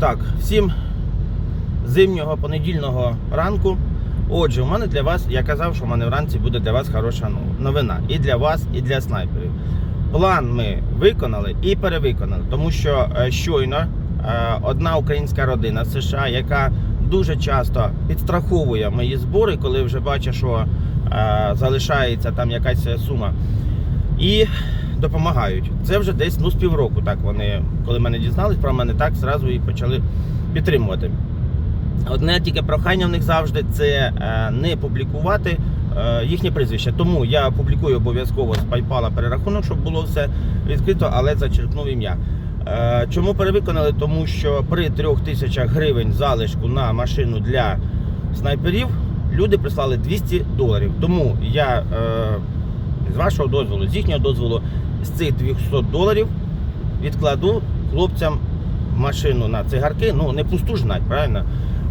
Так, всім зимнього понедільного ранку. Отже, у мене для вас, я казав, що в мене вранці буде для вас хороша новина. І для вас, і для снайперів. План ми виконали і перевиконали, тому що е, щойно е, одна українська родина США, яка дуже часто підстраховує мої збори, коли вже бачить, що е, залишається там якась сума. І допомагають. Це вже десь ну, з півроку. Так вони, коли мене дізнались про мене, так зразу і почали підтримувати. Одне тільки прохання в них завжди це е, не публікувати е, їхнє прізвище. Тому я публікую обов'язково з PayPal перерахунок, щоб було все відкрито, але зачеркнув ім'я. Е, Чому перевиконали? Тому що при трьох тисячах гривень залишку на машину для снайперів люди прислали 200 доларів. Тому я з вашого дозволу, з їхнього дозволу, з цих 200 доларів відкладу хлопцям машину на цигарки. Ну, не пусту ж знать, правильно?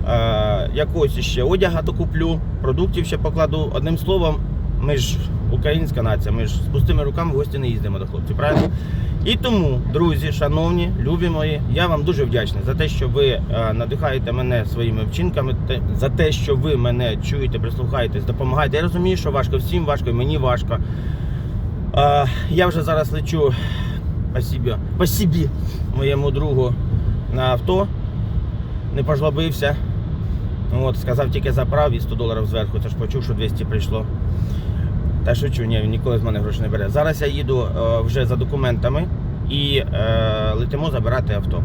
Е, якогось ще одяга то куплю, продуктів ще покладу. Одним словом, ми ж українська нація, ми ж з пустими руками в гості не їздимо до хлопців, правильно? І тому, друзі, шановні, любі мої, я вам дуже вдячний за те, що ви е, надихаєте мене своїми вчинками, за те, що ви мене чуєте, прислухаєтесь, допомагаєте. Я розумію, що важко всім важко, і мені важко. Е, я вже зараз лечу спасибі, спасибі моєму другу на авто. Не пожлобився. От, сказав тільки заправ і 100 доларів зверху. Це ж почув, що 200 прийшло. Та шучу, ні, він ніколи з мене гроші не бере. Зараз я їду е, вже за документами і е, летимо забирати авто.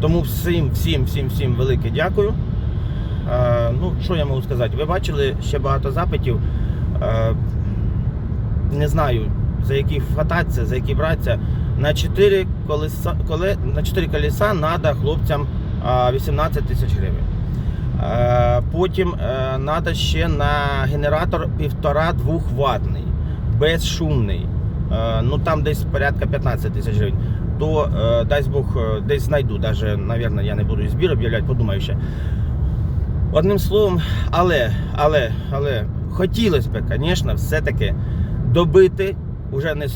Тому всім, всім, всім, всім велике дякую. Е, ну, що я можу сказати? Ви бачили ще багато запитів. Не знаю, за які хвататися, за які братися. На 4 колеса, коле, на 4 колеса треба хлопцям 18 тисяч гривень. Е, Потім треба ще на генератор 1,5-2 ватний, безшумний. Е, Ну там десь порядка 15 тисяч гривень. То е, дасть Бог десь знайду. Даже, напевно, я не буду збір об'являти, подумаю ще. Одним словом, але, але, але хотілося б, звісно, все-таки добити уже не,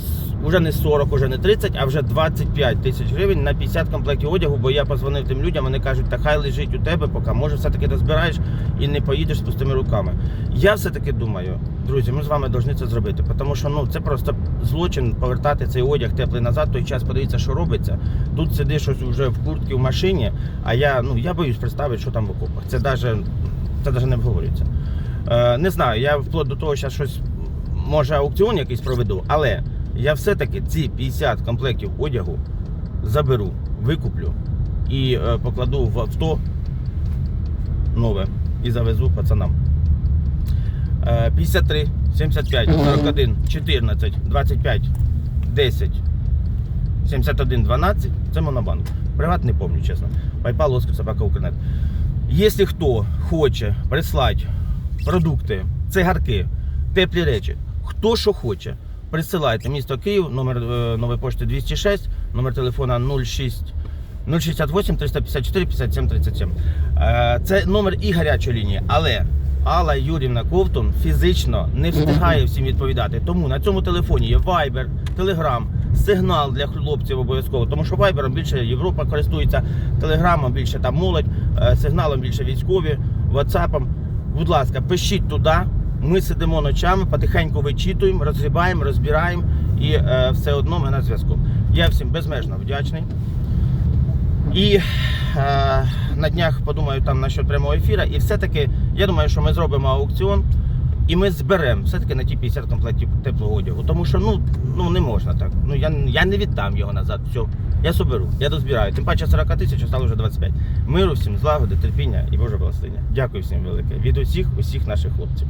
уже не 40, уже не 30, а вже 25 тисяч гривень на 50 комплектів одягу, бо я позвонив тим людям, вони кажуть, та хай лежить у тебе, поки може все-таки дозбираєш і не поїдеш з пустими руками. Я все-таки думаю, друзі, ми з вами повинні це зробити, тому що ну, це просто злочин повертати цей одяг теплий назад, той час подивіться, що робиться. Тут сидиш ось вже в куртці в машині, а я, ну, я боюсь представити, що там в окопах. Це навіть це не обговорюється. Е, не знаю, я вплоть до того, що щось може аукціон якийсь проведу, але я все-таки ці 50 комплектів одягу заберу, викуплю і е, покладу в авто нове і завезу пацанам. Е, 53, 75, 41, 14, 25, 10, 71, 12 це монобанк. Приват не помню, чесно. PayPal, Оскар, собака, Укрнет. Якщо хто хоче прислати продукти, цигарки, теплі речі, хто що хоче, присилайте місто Київ, номер е, нової пошти 206, номер телефона 06 068 354 57 37. Е, Це номер і гарячої лінії, але Алла Юрівна Ковтун фізично не встигає всім відповідати. Тому на цьому телефоні є Viber, Telegram, сигнал для хлопців обов'язково. Тому що Viber більше Європа користується, Телеграмом більше там молодь, е, сигналом більше військові, WhatsApp. Будь ласка, пишіть туди. Ми сидимо ночами, потихеньку вичитуємо, розгрібаємо, розбираємо і е, все одно ми на зв'язку. Я всім безмежно вдячний. І е, на днях подумаю там насчет прямого ефіру. І все-таки я думаю, що ми зробимо аукціон і ми зберемо все-таки на ті 50 комплектів теплого одягу. Тому що ну, ну не можна так. Ну я, я не віддам його назад. Все. Я соберу, я дозбираю. Тим паче 40 тисяч, стало вже 25. Миру всім, злагоди, терпіння і Боже благословення. Дякую всім велике. Від усіх, усіх наших хлопців.